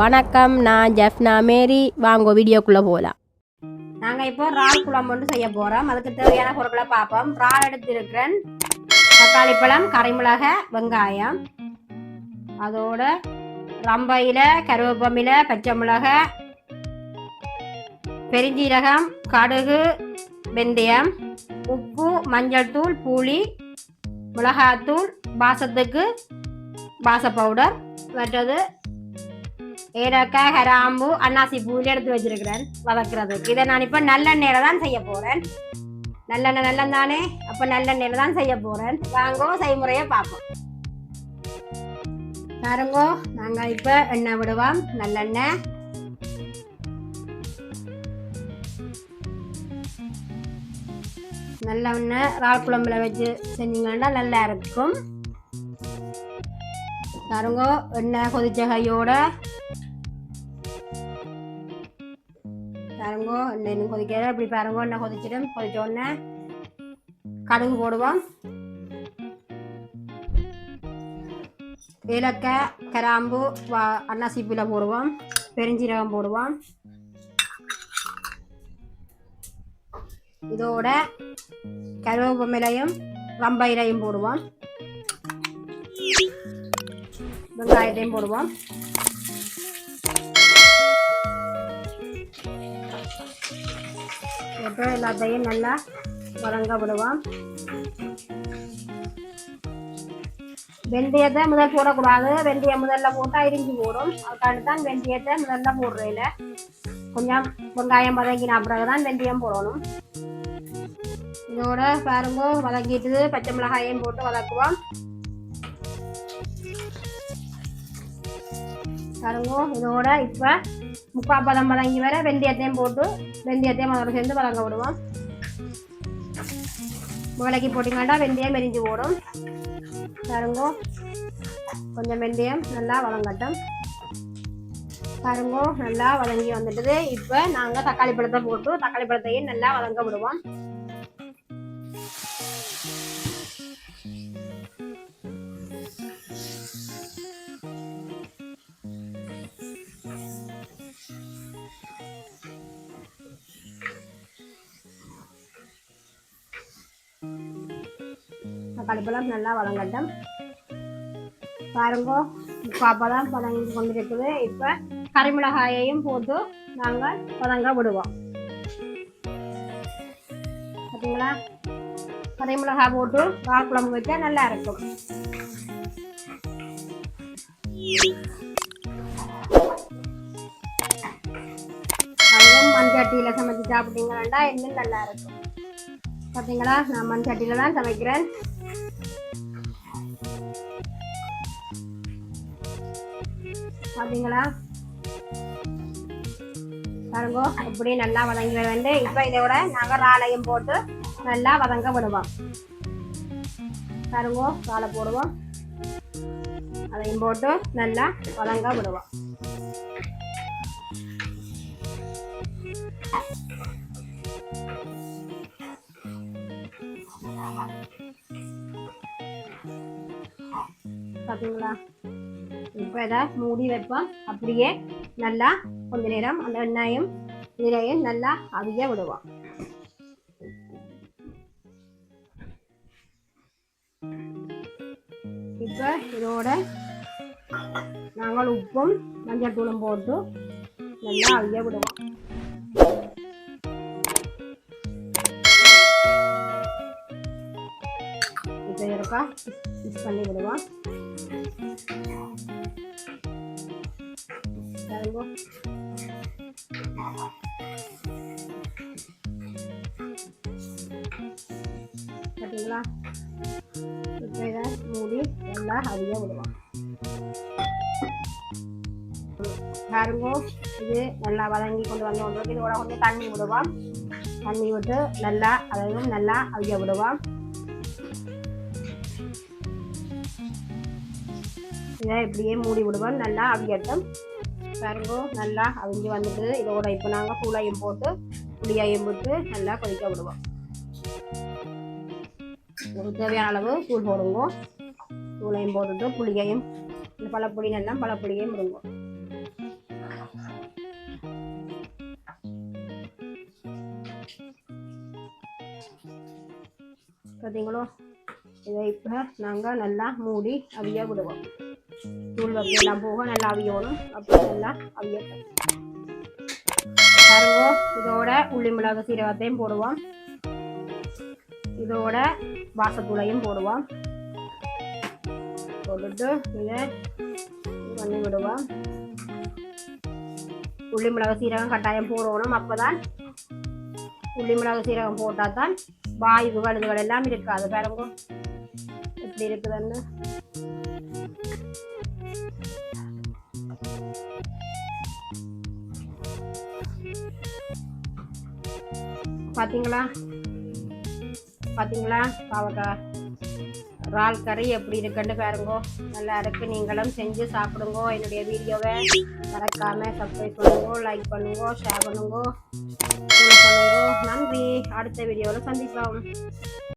வணக்கம் நான் ஜெஃப்னா மேரி. வாங்க வீடியோக்குள்ளே போகலாம் நாங்கள் இப்போ ரால் குழம்பு ஒன்று செய்ய போகிறோம் அதுக்கு தேவையான பொருட்களை பார்ப்போம். ரால் எடுத்திருக்கிறேன். தக்காளி பழம் கரைமிளக வெங்காயம். அதோட ரம்பையில் கருவேப்பமில பச்சை மிளகா பெருஞ்சீரகம் கடுகு வெந்தயம் உப்பு மஞ்சள் தூள் புளி மிளகாத்தூள் பாசத்துக்கு பாச பவுடர் மற்றது ஏலக்காய் கிராம்பு அன்னாசி பூவில் எடுத்து வச்சிருக்கிறேன் வதக்குறதுக்கு இதை நான் இப்போ நல்லெண்ணெயில தான் செய்ய போகிறேன் நல்லெண்ணெய் நல்லம் தானே அப்போ நல்லெண்ணெயில தான் செய்ய போகிறேன் வாங்கோ செய்முறையை பார்ப்போம். பாருங்கோ நாங்கள் இப்போ எண்ணெய் விடுவோம். நல்லெண்ணெய். நல்லெண்ணெய் ரால் குழம்புல வச்சு செஞ்சீங்கன்னா நல்லா இருக்கும். பாருங்கோ எண்ணெய் கொதிச்சகையோட பாருங்க எண்ணெய் இன்னும் கொதிக்கிற இப்படி பாருங்க என்ன கொதிச்சிடும் கொதிச்ச உடனே கடுகு போடுவோம். ஏலக்காய் கிராம்பு வா அன்னாசிப்பில் போடுவோம். பெருஞ்சீரகம் போடுவோம். இதோட கருவேப்பிலையும் ரம்ப இலையும் போடுவோம். வெங்காயத்தையும் போடுவோம். இப்போ எல்லாத்தையும் நல்லா வதங்க விடுவோம். வெந்தயத்தை முதல் போடக்கூடாது. வெந்தயம் முதல்ல போட்டால் இரிஞ்சு போடும். அதுக்காண்டி தான் வெந்தயத்தை முதல்ல போடுறதில்ல கொஞ்சம் வெங்காயம் வதங்கின பிறகு தான் வெந்தயம் போடணும். இதோட பாருங்க வதக்கிட்டு பச்சை மிளகாயும் போட்டு வதக்குவோம். பாருங்க இதோட இப்போ முக்கா பதம் வதங்கி வர வெந்தயத்தையும் போட்டு வெந்தயத்தையும் அதோட சேர்ந்து வதங்க விடுவோம் முளைக்கு போட்டிங்கன்னா வெந்தயம் எரிஞ்சு போடும் பாருங்க கொஞ்சம் வெந்தயம் நல்லா வதங்கட்டும் பாருங்க நல்லா வதங்கி வந்துட்டுது இப்போ நாங்கள் தக்காளி பழத்தை போட்டு தக்காளி பழத்தையும் நல்லா வதங்க விடுவோம் தக்காளி பழம் நல்லா வளங்கட்டும் பாருங்க பாப்பெல்லாம் வதங்கி கொண்டு இருக்குது இப்போ கறிமிளகாயையும் போட்டு நாங்கள் பதங்க விடுவோம். பார்த்தீங்களா கறிமிளகாய் போட்டு வாக்குழம்பு வச்சா நல்லா இருக்கும். அதுவும் மண்சட்டியில் சமைச்சு சாப்பிட்டீங்கன்னா இன்னும் நல்லா இருக்கும். பார்த்தீங்களா நான் மண்சட்டியில் தான் சமைக்கிறேன். பார்த்தீங்களா பாருங்க இப்படி நல்லா வதங்கி வந்து இப்போ இதோட நாங்கள் போட்டு நல்லா வதங்க விடுவோம். பாருங்க காலை போடுவோம். அதையும் போட்டு நல்லா வதங்க விடுவோம். பார்த்தீங்களா இப்போ இதை மூடி வைப்போம். அப்படியே நல்லா கொஞ்ச நேரம் அந்த எண்ணெயும் இதையும் நல்லா அவிய விடுவோம். இப்போ இதோட நாங்கள் உப்பும் மஞ்சள் தூளும் போட்டு நல்லா அவிய விடுவோம். இப்போ மிக்ஸ் பண்ணி விடுவோம் பார்த்தீங்களா இப்போ இதை மூடி நல்லா அவிய விடுவோம் பாருங்க இது நல்லா வதங்கி கொண்டு வந்து கொண்டு இதோட கொஞ்சம் தண்ணி விடுவோம் தண்ணி விட்டு நல்லா அதையும் நல்லா அவிய விடுவோம் இதை இப்படியே மூடி விடுவோம். நல்லா அவியட்டும். பாருங்கோ நல்லா அவிஞ்சு வந்துட்டு இதோட இப்போ நாங்கள் புளியும் போட்டு புளியையும் போட்டு நல்லா கொதிக்க விடுவோம். தேவையான அளவு கூழ் போடுங்க. தூளையும் போட்டுட்டு புளியையும் பழப்புளி நல்லா பழப்புளியையும் விடுவோம் பார்த்தீங்களோ இதை இப்போ நாங்கள் நல்லா மூடி அவிய விடுவோம். தூள் வகையெல்லாம் போக நல்லா அவியணும். அப்படி நல்லா அவியட்டும். பாருங்க இதோட உள்ளி மிளகு சீரகத்தையும் போடுவோம். இதோட வாசத்தூளையும் போடுவோம். போட்டுட்டு இதை பண்ணி விடுவோம். உள்ளி மிளகு சீரகம் கட்டாயம் போடணும். அப்போதான் உள்ளி மிளகு சீரகம் போட்டால் தான் வாயுகள் இதுகள் எல்லாம் இருக்காது. பாருங்க எப்படி இருக்குதுன்னு. பார்த்தீங்களா பார்த்தீங்களா பாவக்காய் இறால் கறி எப்படி இருக்குன்னு பாருங்கோ. நல்லா இருக்கு. நீங்களும் செஞ்சு சாப்பிடுங்க. என்னுடைய வீடியோவை மறக்காம சப்ஸ்கிரைப் பண்ணுங்க லைக் பண்ணுங்க ஷேர் பண்ணுங்க. follow பண்ணுங்க நன்றி. அடுத்த வீடியோவில் சந்திப்போம்.